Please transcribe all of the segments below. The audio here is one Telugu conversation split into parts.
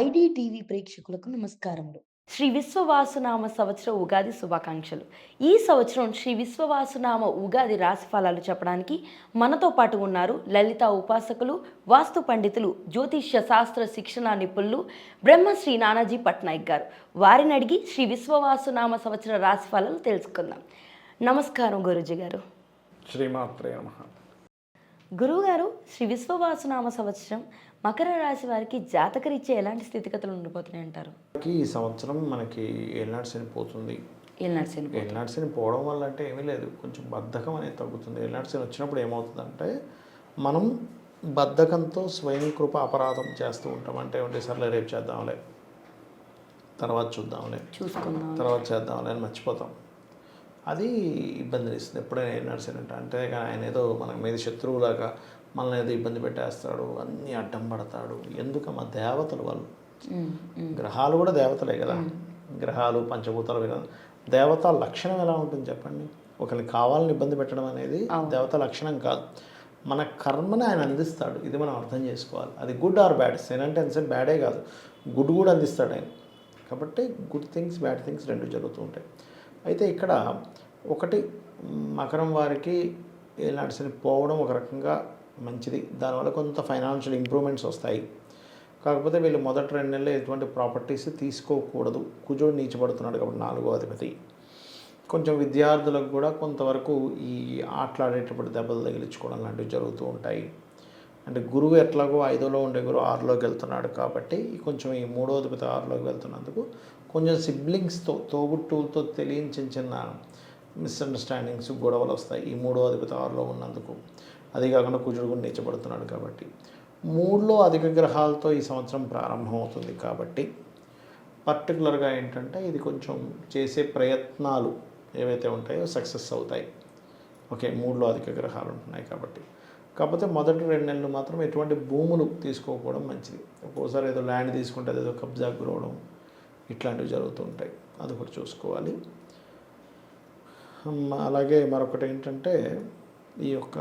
ఐడి టీవీ ప్రేక్షకులకు నమస్కారములు. శ్రీ విశ్వవాసునామ సంవత్సర ఉగాది శుభాకాంక్షలు. ఈ సంవత్సరం శ్రీ విశ్వవాసునామ ఉగాది రాశి ఫలాలు చెప్పడానికి మనతో పాటు ఉన్నారు లలిత ఉపాసకులు వాస్తు పండితులు జ్యోతిష్య శాస్త్ర శిక్షణ నిపుణులు బ్రహ్మశ్రీ నానాజీ పట్నాయక్ గారు. వారిని అడిగి శ్రీ విశ్వవాసునామ సంవత్సర రాశి ఫలాలు తెలుసుకుందాం. నమస్కారం గురుజీ గారు. శ్రీమాత్రే నమ. గురువుగారు శ్రీ విశ్వవాసునామ సంవత్సరం మకర రాశి వారికి జాతకరీత్యా ఎలాంటి స్థితిగతులు ఉండిపోతున్నాయి అంటారు? ఈ సంవత్సరం మనకి ఏలినాడు శని పోతుంది. ఏలినాటి శని శని పోవడం వల్ల అంటే ఏమీ లేదు. కొంచెం బద్ధకం అనేది తగ్గుతుంది. ఏలినాడు శని వచ్చినప్పుడు ఏమవుతుందంటే మనం బద్ధకంతో స్వయం కృప అపరాధం చేస్తూ ఉంటాం. అంటే ఉంటే సర్లే రేపు చేద్దాంలే తర్వాత చూద్దాంలే చూసుకుందాం. తర్వాత చేద్దాంలే అని మర్చిపోతాం. అది ఇబ్బందిని ఇస్తుంది ఎప్పుడైనా ఏలినాడు శని అంటే అంటే కానీ ఆయన ఏదో మన మీద శత్రువులాగా మనల్ని ఏదో ఇబ్బంది పెట్టేస్తాడు అన్నీ అడ్డం పడతాడు. ఎందుకమ్మా? దేవతలు వాళ్ళు. గ్రహాలు కూడా దేవతలే కదా. గ్రహాలు పంచభూతాలు కదా. దేవత లక్షణం ఎలా ఉంటుంది చెప్పండి? ఒకరిని కావాలని ఇబ్బంది పెట్టడం అనేది దేవత లక్షణం కాదు. మన కర్మని ఆయన అందిస్తాడు. ఇది మనం అర్థం చేసుకోవాలి. అది గుడ్ ఆర్ బ్యాడ్ సెన్ అంటే ఎంత బ్యాడే కాదు. గుడ్ కూడా అందిస్తాడు ఆయన. కాబట్టి గుడ్ థింగ్స్ బ్యాడ్ థింగ్స్ రెండు జరుగుతూ ఉంటాయి. అయితే ఇక్కడ ఒకటి మకరం వారికి శని పోవడం ఒక రకంగా మంచిది. దానివల్ల కొంత ఫైనాన్షియల్ ఇంప్రూవ్మెంట్స్ వస్తాయి. కాకపోతే వీళ్ళు మొదటి రెండు నెలలు ఎటువంటి ప్రాపర్టీస్ తీసుకోకూడదు. కుజుడు నీచబడుతున్నాడు కాబట్టి నాలుగో అధిపతి. కొంచెం విద్యార్థులకు కూడా కొంతవరకు ఈ ఆటలాడేటప్పుడు దెబ్బలు తగిలించుకోవడం లాంటివి జరుగుతూ ఉంటాయి. అంటే గురువు ఎట్లాగో ఐదోలో ఉండే గురువు ఆరులోకి వెళ్తున్నాడు కాబట్టి కొంచెం ఈ మూడో అధిపతి ఆరులోకి వెళ్తున్నందుకు కొంచెం సిబ్లింగ్స్తో తోబుట్టువులతో తెలియని చిన్న చిన్న మిస్అండర్స్టాండింగ్స్ గొడవలు వస్తాయి ఈ మూడో అధిపతి ఆరులో ఉన్నందుకు. అదే కాకుండా కుజుడు కూడా నీచబడుతున్నాడు కాబట్టి. మూడులో అధిక గ్రహాలతో ఈ సంవత్సరం ప్రారంభమవుతుంది కాబట్టి పర్టికులర్గా ఏంటంటే ఇది కొంచెం చేసే ప్రయత్నాలు ఏవైతే ఉంటాయో సక్సెస్ అవుతాయి. ఓకే మూడులో అధిక గ్రహాలు ఉంటున్నాయి కాబట్టి. కాకపోతే మొదటి రెండు నెలలు మాత్రం ఎటువంటి భూములు తీసుకోకపోవడం మంచిది. ఒక్కోసారి ఏదో ల్యాండ్ తీసుకుంటే ఏదో కబ్జా గురవడం ఇట్లాంటివి జరుగుతూ ఉంటాయి. అది కూడా చూసుకోవాలి. అలాగే మరొకటి ఏంటంటే ఈ యొక్క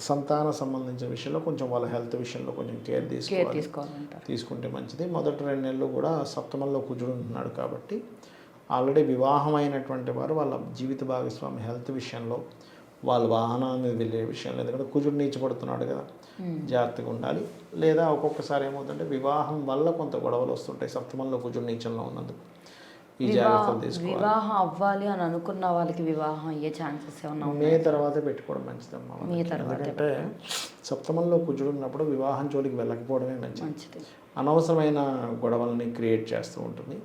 సంతాన సంబంధించిన విషయంలో కొంచెం వాళ్ళ హెల్త్ విషయంలో కొంచెం కేర్ తీసుకోవాలి. తీసుకుంటే మంచిది. మొదటి రెండు నెలలు కూడా సప్తమంలో కుజుడు ఉంటున్నాడు కాబట్టి ఆల్రెడీ వివాహమైనటువంటి వారు వాళ్ళ జీవిత భాగస్వామి హెల్త్ విషయంలో వాళ్ళ వాహనాన్ని వెళ్ళే విషయంలో ఎందుకంటే కుజుడు నీచపడుతున్నాడు కదా. జాగ్రత్తగా ఉండాలి. లేదా ఒక్కొక్కసారి ఏమవుతుందంటే వివాహం వల్ల కొంత గొడవలు వస్తుంటాయి సప్తమంలో కుజుడు నీచంలో ఉన్నందుకు. ఈ జాగ్రత్తలు తీసుకోవాలి. వివాహం అవ్వాలి అని అనుకున్న వాళ్ళకి వివాహం అయ్యే ఛాన్సెస్ ఏమన్నా మే తర్వాతే పెట్టుకోవడం మంచిదమ్మా మే. తర్వాతే ఎందుకంటే సప్తమంలో కుజుడు ఉన్నప్పుడు వివాహం జోలికి వెళ్ళకపోవడమే మంచిది. అనవసరమైన గొడవల్ని క్రియేట్ చేస్తూ ఉంటుంది.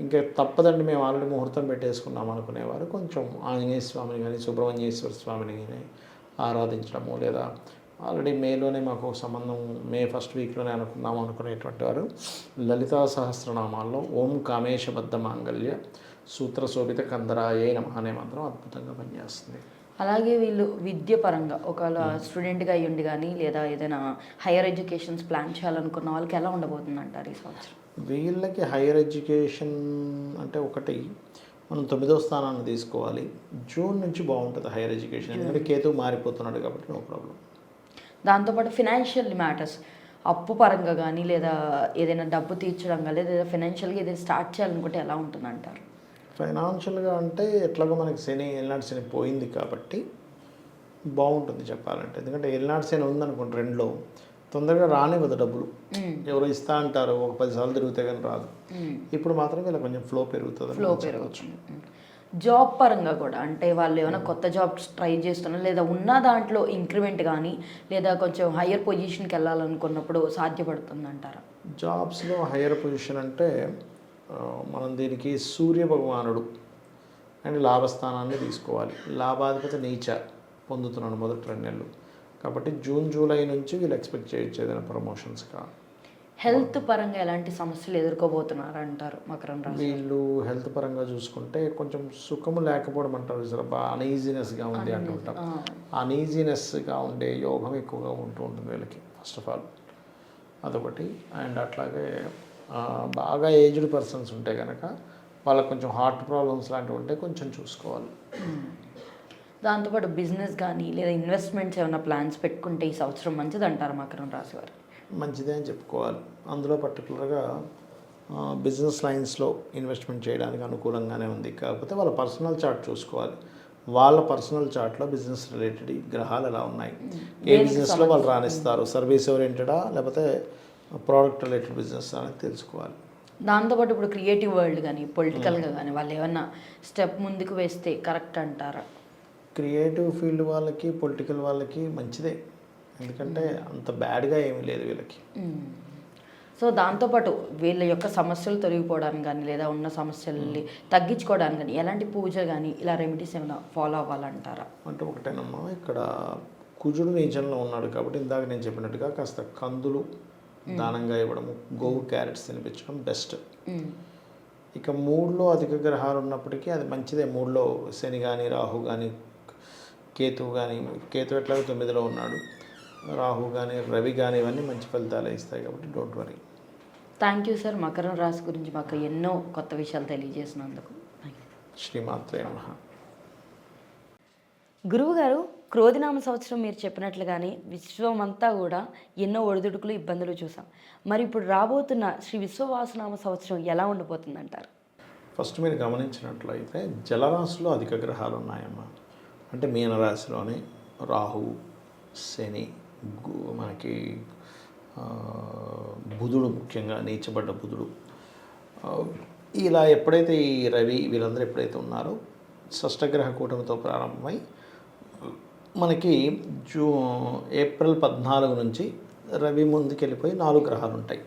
ఇంకా తప్పదండి మేము ఆల్రెడీ ముహూర్తం పెట్టేసుకున్నాం అనుకునేవారు. కొంచెం ఆంజనేయ స్వామిని కానీ సుబ్రహ్మణ్యేశ్వర స్వామిని కానీ ఆరాధించడము లేదా ఆల్రెడీ మేలోనే మాకు సంబంధం మే ఫస్ట్ వీక్లోనే అనుకుందాం అనుకునేటువంటి వారు. లలితా సహస్రనామాల్లో ఓం కామేశబద్ధ మాంగళ్య సూత్ర శోభిత కందరాయే నమ అనే మంత్రం అద్భుతంగా పనిచేస్తుంది. అలాగే వీళ్ళు విద్య పరంగా ఒకవేళ స్టూడెంట్గా అయ్యుండి కానీ లేదా ఏదైనా హైయర్ ఎడ్యుకేషన్స్ ప్లాన్ చేయాలనుకున్న వాళ్ళకి ఎలా ఉండబోతుంది అంటారు ఈ సంవత్సరం? వీళ్ళకి హైయర్ ఎడ్యుకేషన్ అంటే ఒకటి మనం తొమ్మిదో స్థానాన్ని తీసుకోవాలి. జూన్ నుంచి బాగుంటుంది హైయర్ ఎడ్యుకేషన్. ఎందుకంటే కేతు మారిపోతున్నాడు కాబట్టి నో ప్రాబ్లం. దాంతోపాటు ఫినాన్షియల్ మ్యాటర్స్ అప్పు పరంగా కానీ లేదా ఏదైనా డబ్బు తీర్చడం కానీ లేదా ఫినాన్షియల్గా ఏదైనా స్టార్ట్ చేయాలనుకుంటే ఎలా ఉంటుంది అంటారు ఫైనాన్షియల్గా అంటే ఎట్లాగో మనకి శని ఏలినాటి శని పోయింది కాబట్టి బాగుంటుంది చెప్పాలంటే. ఎందుకంటే ఏలినాటి శని ఉందనుకోండి రెండులో. తొందరగా రానివ్వదు డబ్బులు. ఎవరు ఇస్తా అంటారు ఒక పదిసార్లు తిరిగితే కానీ రాదు. ఇప్పుడు మాత్రం ఇలా కొంచెం ఫ్లో పెరుగుతుంది ఫ్లో పెరుగుతుంది జాబ్ పరంగా కూడా అంటే వాళ్ళు ఏమైనా కొత్త జాబ్స్ ట్రై చేస్తున్నారు లేదా ఉన్న దాంట్లో ఇంక్రిమెంట్ కానీ లేదా కొంచెం హయ్యర్ పొజిషన్కి వెళ్ళాలనుకున్నప్పుడు సాధ్యపడుతుంది అంటారా జాబ్స్లో హయ్యర్ పొజిషన్ అంటే మనం దీనికి సూర్య భగవానుడు అండ్ లాభస్థానాన్ని తీసుకోవాలి. లాభాధిపతి నీచ పొందుతున్నాడు మొదటి రెండు నెలలు. కాబట్టి జూన్ జూలై నుంచి వీళ్ళు ఎక్స్పెక్ట్ చేయొచ్చు ఏదైనా ప్రమోషన్స్గా. హెల్త్ పరంగా ఎలాంటి సమస్యలు ఎదుర్కోబోతున్నారు అంటారు మకరం రాశి వీళ్ళు హెల్త్ పరంగా చూసుకుంటే కొంచెం సుఖము లేకపోవడం అంటారు బాగా అనీజీనెస్గా ఉంది అంటుంటాం. అనీజీనెస్గా ఉండే యోగం ఎక్కువగా ఉంటూ ఉంటుంది వీళ్ళకి ఫస్ట్ ఆఫ్ ఆల్ అదొకటి. అండ్ అట్లాగే బాగా ఏజ్డ్ పర్సన్స్ ఉంటే కనుక వాళ్ళకి కొంచెం హార్ట్ ప్రాబ్లమ్స్ లాంటివి ఉంటే కొంచెం చూసుకోవాలి. దాంతోపాటు బిజినెస్ కానీ లేదా ఇన్వెస్ట్మెంట్స్ ఏమైనా ప్లాన్స్ పెట్టుకుంటే ఈ సంవత్సరం మంచిది అంటారు మకరం రాశి వారు? మంచిదే అని చెప్పుకోవాలి. అందులో పర్టికులర్గా బిజినెస్ లైన్స్లో ఇన్వెస్ట్మెంట్ చేయడానికి అనుకూలంగానే ఉంది. కాకపోతే వాళ్ళ పర్సనల్ చార్ట్ చూసుకోవాలి. వాళ్ళ పర్సనల్ చార్ట్లో బిజినెస్ రిలేటెడ్ గ్రహాలు ఎలా ఉన్నాయి? ఏ బిజినెస్లో వాళ్ళు రాణిస్తారు? సర్వీస్ ఓరియంటెడా లేకపోతే ప్రోడక్ట్ రిలేటెడ్ బిజినెస్ అనేది తెలుసుకోవాలి. దాంతోపాటు ఇప్పుడు క్రియేటివ్ వరల్డ్ కానీ పొలిటికల్గా కానీ వాళ్ళు ఏమన్నా స్టెప్ ముందుకు వేస్తే కరెక్ట్ అంటారా? క్రియేటివ్ ఫీల్డ్ వాళ్ళకి పొలిటికల్ వాళ్ళకి మంచిదే. ఎందుకంటే అంత బ్యాడ్గా ఏమీ లేదు వీళ్ళకి. సో దాంతోపాటు వీళ్ళ యొక్క సమస్యలు తొలగిపోవడానికి కానీ లేదా ఉన్న సమస్యల్ని తగ్గించుకోవడానికి కానీ ఎలాంటి పూజ కానీ ఇలా రెమెడీస్ ఏమైనా ఫాలో అవ్వాలంటారా? అంటే ఒకటేనమ్మా ఇక్కడ కుజుడు నీచంలో ఉన్నాడు కాబట్టి ఇందాక నేను చెప్పినట్టుగా కాస్త కందులు దానంగా ఇవ్వడము గోవు క్యారెట్స్ తినిపించడం బెస్ట్. ఇక మూడులో అధిక గ్రహాలు ఉన్నప్పటికీ అది మంచిదే. మూడులో శని కానీ రాహు కానీ కేతువు కానీ కేతు ఎట్లాగో తొమ్మిదిలో ఉన్నాడు. రాహు కానీ రవి కానీ ఇవన్నీ మంచి ఫలితాలు ఇస్తాయి కాబట్టి don't worry. Thank you sir. మకరం రాశి గురించి మాకు ఎన్నో కొత్త విషయాలు తెలియజేసినందుకు. శ్రీమాత్రే నమః. గురువుగారు క్రోధినామ సంవత్సరం మీరు చెప్పినట్లుగానే విశ్వం అంతా కూడా ఎన్నో ఒడిదుడుకులు ఇబ్బందులు చూసాం. మరి ఇప్పుడు రాబోతున్న శ్రీ విశ్వవాసనామ సంవత్సరం ఎలా ఉండబోతుందంటారు ఫస్ట్ మీరు గమనించినట్లయితే జలరాశిలో అధిక గ్రహాలు ఉన్నాయమ్మా అంటే మీనరాశిలోనే రాహు శని మనకి బుధుడు ముఖ్యంగా నీచబడ్డ బుధుడు. ఇలా ఎప్పుడైతే ఈ రవి వీళ్ళందరూ ఎప్పుడైతే ఉన్నారో షష్టగ్రహ కూటమితో ప్రారంభమై మనకి జూ ఏప్రిల్ పద్నాలుగు నుంచి రవి ముందుకు వెళ్ళిపోయి నాలుగు గ్రహాలు ఉంటాయి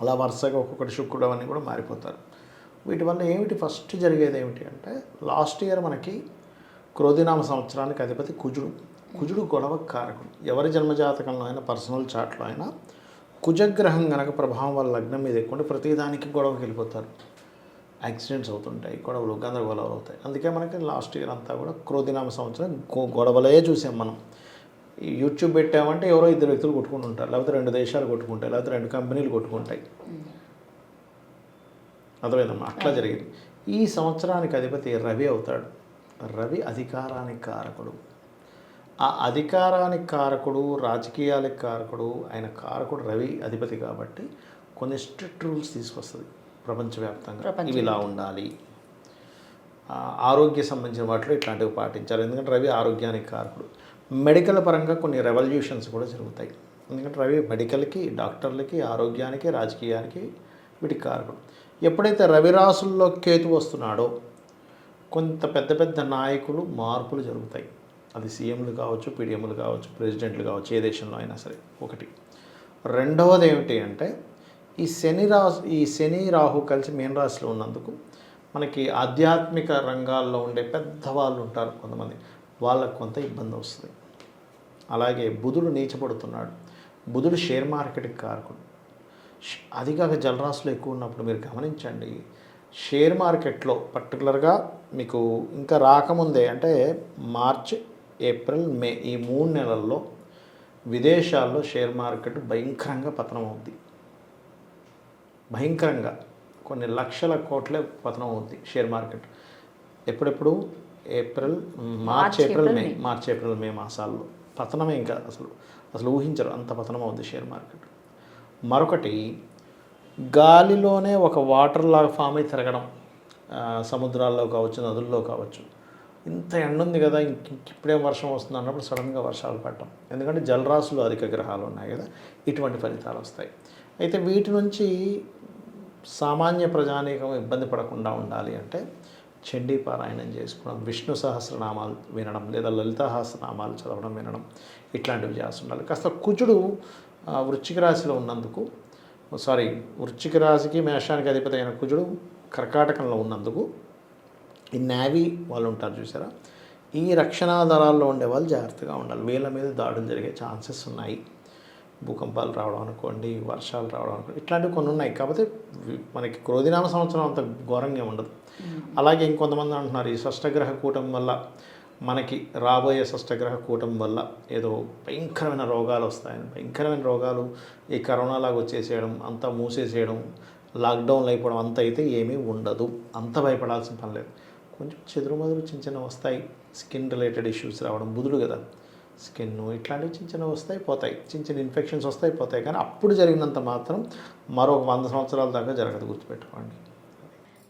అలా వరుసగా ఒక్కొక్కటి శుక్రుడు అవన్నీ కూడా మారిపోతారు. వీటి వల్ల ఏమిటి? ఫస్ట్ జరిగేది ఏమిటి అంటే లాస్ట్ ఇయర్ మనకి క్రోధినామ సంవత్సరానికి అధిపతి కుజుడు. కుజుడు గొడవ కారకుడు. ఎవరి జన్మజాతకంలో అయినా పర్సనల్ చాట్లో అయినా కుజగ్రహం గనక ప్రభావం వాళ్ళ లగ్నం మీద ఎక్కువ ప్రతిదానికి గొడవకి వెళ్ళిపోతారు. యాక్సిడెంట్స్ అవుతుంటాయి గొడవలు గందరగోళాలు అవుతాయి. అందుకే మనకి లాస్ట్ ఇయర్ అంతా కూడా క్రోధినామ సంవత్సరం గొడవలే చూసాం మనం. యూట్యూబ్ పెట్టామంటే ఎవరో ఇద్దరు వ్యక్తులు కొట్టుకుంటూ ఉంటారు. లేకపోతే రెండు దేశాలు కొట్టుకుంటాయి లేకపోతే రెండు కంపెనీలు కొట్టుకుంటాయి. అర్థమైందమ్మా? అట్లా జరిగింది. ఈ సంవత్సరానికి అధిపతి రవి అవుతాడు. రవి అధికారానికి కారకుడు. ఆ అధికారానికి కారకుడు రాజకీయాలకు కారకుడు ఆయన కారకుడు రవి అధిపతి కాబట్టి కొన్ని స్ట్రిక్ట్ రూల్స్ తీసుకొస్తుంది ప్రపంచవ్యాప్తంగా. ఇవి ఇలా ఉండాలి. ఆరోగ్య సంబంధించిన వాటిలో ఇట్లాంటివి పాటించాలి. ఎందుకంటే రవి ఆరోగ్యానికి కారకుడు. మెడికల్ పరంగా కొన్ని రెవల్యూషన్స్ కూడా జరుగుతాయి. ఎందుకంటే రవి మెడికల్కి డాక్టర్లకి ఆరోగ్యానికి రాజకీయానికి వీటికి కారకుడు. ఎప్పుడైతే రవి రాసుల్లో కేతు వస్తున్నాడో కొంత పెద్ద పెద్ద నాయకులు మార్పులు జరుగుతాయి. అది సీఎంలు కావచ్చు పీడిఎంలు కావచ్చు ప్రెసిడెంట్లు కావచ్చు ఏ దేశంలో అయినా సరే ఒకటి. రెండవది ఏమిటి అంటే ఈ శని రాసు ఈ శని రాహు కలిసి మీన రాశిలో ఉన్నందుకు మనకి ఆధ్యాత్మిక రంగాల్లో ఉండే పెద్దవాళ్ళు ఉంటారు కొంతమంది. వాళ్ళకు కొంత ఇబ్బంది వస్తుంది. అలాగే బుధుడు నీచపడుతున్నాడు. బుధుడు షేర్ మార్కెట్కి కారకుడు. అది కాక జలరాశులు ఎక్కువ ఉన్నప్పుడు మీరు గమనించండి షేర్ మార్కెట్లో పర్టికులర్గా మీకు ఇంకా రాకముందే అంటే మార్చ్ ఏప్రిల్ మే ఈ మూడు నెలల్లో విదేశాల్లో షేర్ మార్కెట్ భయంకరంగా పతనం అవుద్ది భయంకరంగా. కొన్ని లక్షల కోట్లే పతనం అవుద్ది షేర్ మార్కెట్. ఎప్పుడెప్పుడు? April March April May. March April May మాసాల్లో. పతనమే ఇంకా అసలు. అసలు ఊహించరు అంత పతనం అవుద్ది షేర్ మార్కెట్. మరొకటి గాలిలోనే ఒక వాటర్ లాగా ఫామ్ అయి తిరగడం సముద్రాల్లో కావచ్చు నదుల్లో కావచ్చు. ఇంత ఎండ ఉంది కదా ఇప్పుడే వర్షం వస్తుంది అన్నప్పుడు సడన్గా వర్షాలు పడటం. ఎందుకంటే జలరాశులు అధిక గ్రహాలు ఉన్నాయి కదా ఇటువంటి ఫలితాలు వస్తాయి. అయితే వీటి నుంచి సామాన్య ప్రజానీకం ఇబ్బంది పడకుండా ఉండాలి అంటే చండీ పారాయణం చేసుకోవడం విష్ణు సహస్రనామాలు వినడం లేదా లలిత సహస్రనామాలు చదవడం వినడం ఇట్లాంటివి చేస్తుండాలి. కాస్త కుజుడు వృశ్చిక రాశిలో ఉన్నందుకు సారీ వృశ్చిక రాశికి మేషానికి అధిపతి అయిన కుజుడు కర్కాటకంలో ఉన్నందుకు ఈ నేవీ వాళ్ళు ఉంటారు చూసారా? ఈ రక్షణా దళాల్లో ఉండే వాళ్ళు జాగ్రత్తగా ఉండాలి. వీళ్ళ మీద దాడులు జరిగే ఛాన్సెస్ ఉన్నాయి. భూకంపాలు రావడం అనుకోండి వర్షాలు రావడం అనుకోండి ఇట్లాంటివి కొన్ని ఉన్నాయి. కాకపోతే మనకి క్రోధినామ సంవత్సరం అంత ఘోరంగా ఉండదు. అలాగే ఇంకొంతమంది అంటున్నారు ఈ షష్టగ్రహ కూటం వల్ల మనకి రాబోయే షష్టగ్రహ కూటం వల్ల ఏదో భయంకరమైన రోగాలు వస్తాయని. భయంకరమైన రోగాలు ఈ కరోనా లాగా వచ్చేసేయడం అంతా మూసేసేయడం లాక్డౌన్లు అయిపోవడం అంత అయితే ఏమీ ఉండదు. అంత భయపడాల్సిన పని లేదు. కొంచెం చెదురుమదురు చిన్న చిన్న వస్తాయి. స్కిన్ రిలేటెడ్ ఇష్యూస్ రావడం బుధుడు కదా. స్కిన్ ఇట్లాంటివి చిన్న చిన్నవి వస్తాయి పోతాయి. చిన్న చిన్న ఇన్ఫెక్షన్స్ వస్తాయి పోతాయి. కానీ అప్పుడు జరిగినంత మాత్రం మరొక వంద సంవత్సరాల దాకా జరగదు గుర్తుపెట్టుకోండి.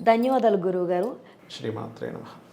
ధన్యవాదాలు గురువు గారు శ్రీమాత్రే నమః.